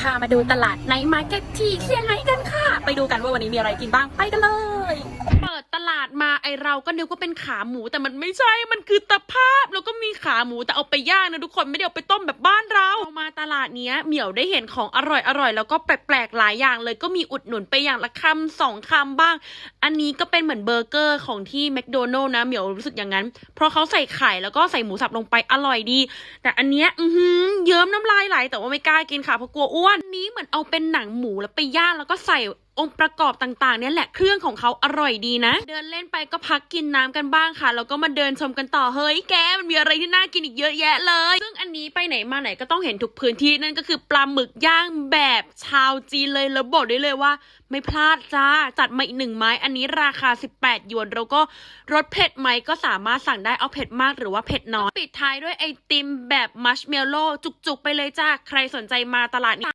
พามาดูตลาดในมาร์เก็ตที่เชียงไฮ้กันค่ะ ไปดูกันว่าวันนี้มีอะไรกินบ้างไปกันเลย เปิดตลาดมาไอเราก็นึกว่าเป็นขาหมูแต่มันไม่ใช่มันคือตะภาพแล้วก็มีขาหมูแต่เอาไปย่างนะทุกคนไม่ได้เอาไปต้มแบบบ้านเรา ตลาดเนี้ยเหมียวได้เห็นของอร่อยอร่อยแล้วก็แปลกๆหลายอย่างเลยก็มีอุดหนุนไปอย่างละคำสองคำบ้าง อันนี้ก็เป็นเหมือนเบอร์เกอร์ของที่แมคโดนัลล์นะเหมียวรู้สึกอย่างนั้น เพราะเขาใส่ไข่แล้วก็ใส่หมูสับลงไปอร่อยดี แต่อันเนี้ยอือเยิ้มน้ำลายไหลแต่ว่าไม่กล้ากินค่ะเพราะกลัวอ้วนนี้เหมือนเอาเป็นหนังหมูแล้วไปย่างแล้วก็ใส่องค์ประกอบต่างๆเนี่ยแหละเครื่องของเขาอร่อยดีนะ เดินเล่นไปก็พักกินน้ำกันบ้างค่ะแล้วก็มาเดินชมกันต่อเฮ้ยแกมันมีอะไรที่น่ากินอีกเยอะแยะเลย ซึ่งอันนี้ไปไหนมาไหนก็ต้องเห็นทุกพื้นที่นั่นก็คือปลาหมึกย่างแบบชาวจีนเลยแล้วบอกได้เลยว่า ไม่พลาดจ้าจัดมาอีกหนึ่งไม้ อันนี้ราคา 18 หยวนแล้วก็รสเผ็ดไหมก็สามารถสั่งได้เอาเผ็ดมากหรือว่าเผ็ดน้อยปิดท้ายด้วยไอติมแบบมัชเมลโล่จุกๆไปเลยจ้าใครสนใจมาตลาดนี้